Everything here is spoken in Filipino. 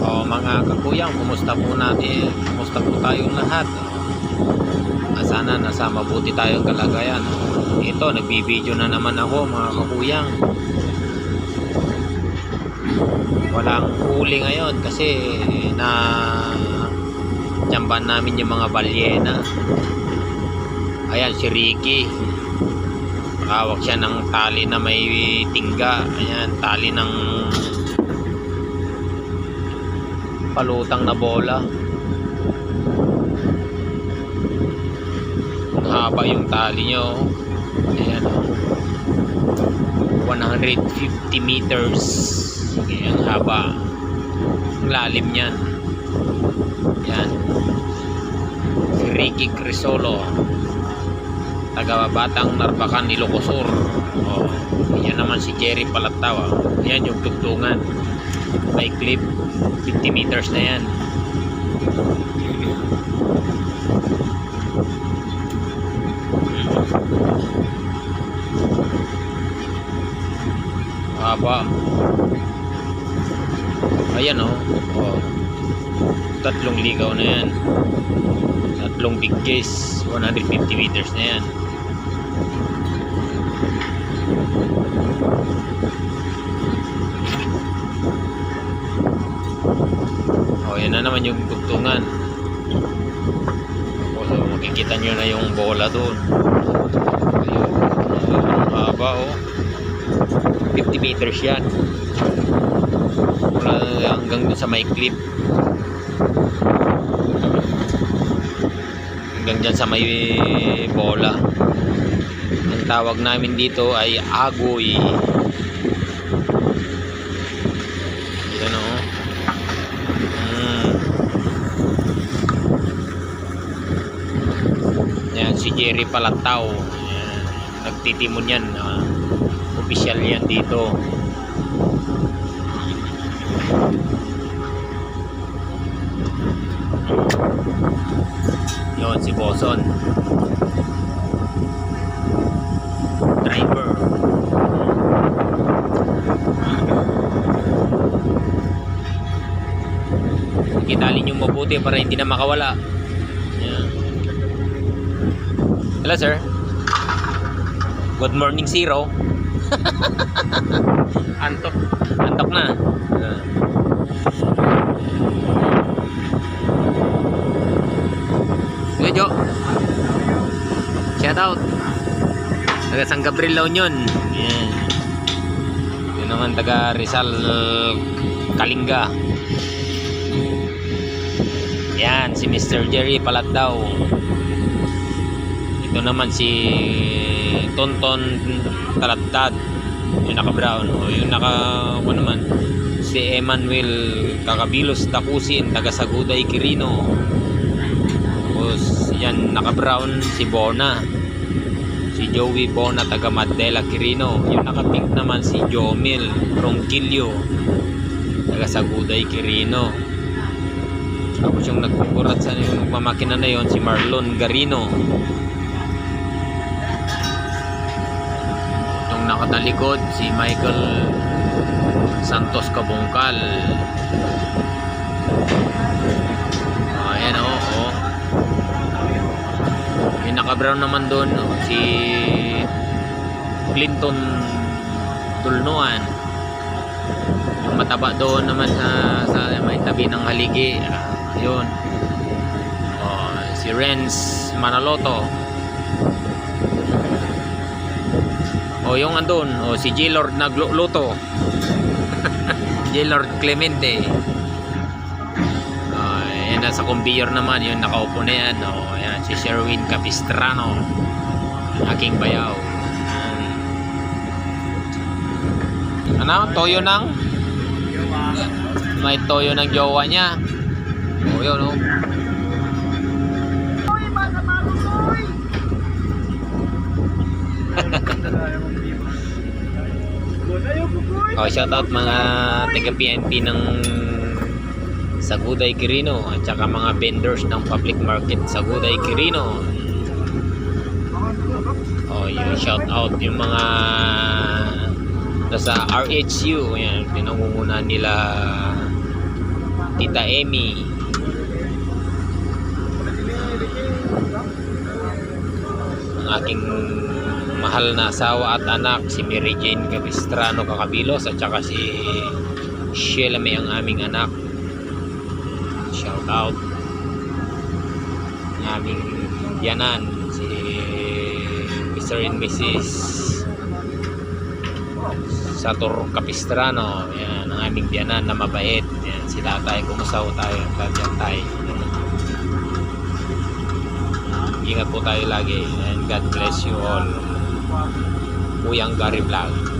O mga kakuyang, kumusta po natin? Kumusta po tayong lahat? Ah, sana nasa mabuti tayong kalagayan. Ito, nagbibideo na naman ako mga kakuyang. Walang huli ngayon kasi na jamban namin yung mga balyena. Ayan, si Ricky. Hawak siya ng tali na may tingga. Ayan, tali ng palutang na bola. Haba yung tali nyo. Ayan. 150 meters. Ayan, haba. Ang lalim niyan. Yan. Si Ricky Crisolo. Taga Batang Narbacan, Ilocosur. Oh, yan naman si Jerry Palatawa. Yan yung tugtungan. By clip. 50 meters na yan. Haba. Ayan oh. oh. Tatlong ligaw na yan. Tatlong big case. 150 meters na yan. Oh, yan na naman yung tugtungan. O, so, makikita nyo na yung bola doon. Ayun. Haba oh. 50 meters yan. Mula hanggang dun sa may clip. Hanggang dyan sa may bola. Ang tawag namin dito ay agoy. Yan o. Mm. Yan, si Jerry Palantaw. Yan, nagtitimon yan. ah. Official yan dito. Yon si Boson. Driver. Kitali nyo mabuti para hindi na makawala. Hello sir. Good morning zero. Antok. Antok na. Yan. Kuya Jo. Shout out. Taga San Gabriel La Union. Yan. Yun naman taga Rizal Kalinga. Yan, si Mr. Jerry Palatdaw. Ito naman si Tonton Talatdad. Yung naka-brown. O yung naka, ano naman, si Emmanuel Kakabilos Dakusin, taga Saguday Quirino. Tapos yan naka-brown si Bona. Si Joey Bona taga Mandela Quirino. Yung naka-pink naman si Jomil Ronquillo taga Saguday Quirino. Tapos yung nagkukurat sa yung magmamakina na yon si Marlon Garino. Nakatalikod si Michael Santos Kabungkal. Ayan o. Oh, oh. Yung naka-brown naman doon oh, si Clinton Tulnuan. Yung mataba doon naman sa, sa may tabi ng haligi. Ah, yun. Oh, si Renz Manaloto. O yung andun, o si J. Lord Nagluto. J. Lord Clemente. Oh, yan nasa conveyor naman, yun nakaupo na yan. O, yan, si Sherwin Capistrano. Aking bayaw. Ano? Toyo ng? May toyo ng jowa niya. O, yun, o. Oh, shout out mga taga PNP ng Saguday Quirino at saka mga vendors ng public market Saguday Quirino. Oh, yung shout out yung mga nasa RHU, yan, pinangungunan nila Tita Emmy. Ang aking mahal na asawa at anak, si Mary Jane Capistrano Cacabilos at saka si Sheila May ang aming anak. Shout out. Ang aming biyanan, si Mr. and Mrs. Sator Capistrano. Yan, ang aming biyanan na mabait. Yan, si tatay, kumusta ho tayo? Tatyan tayo. Ingat po tayo lagi. And God bless you all. Kuyang Gary Vlog.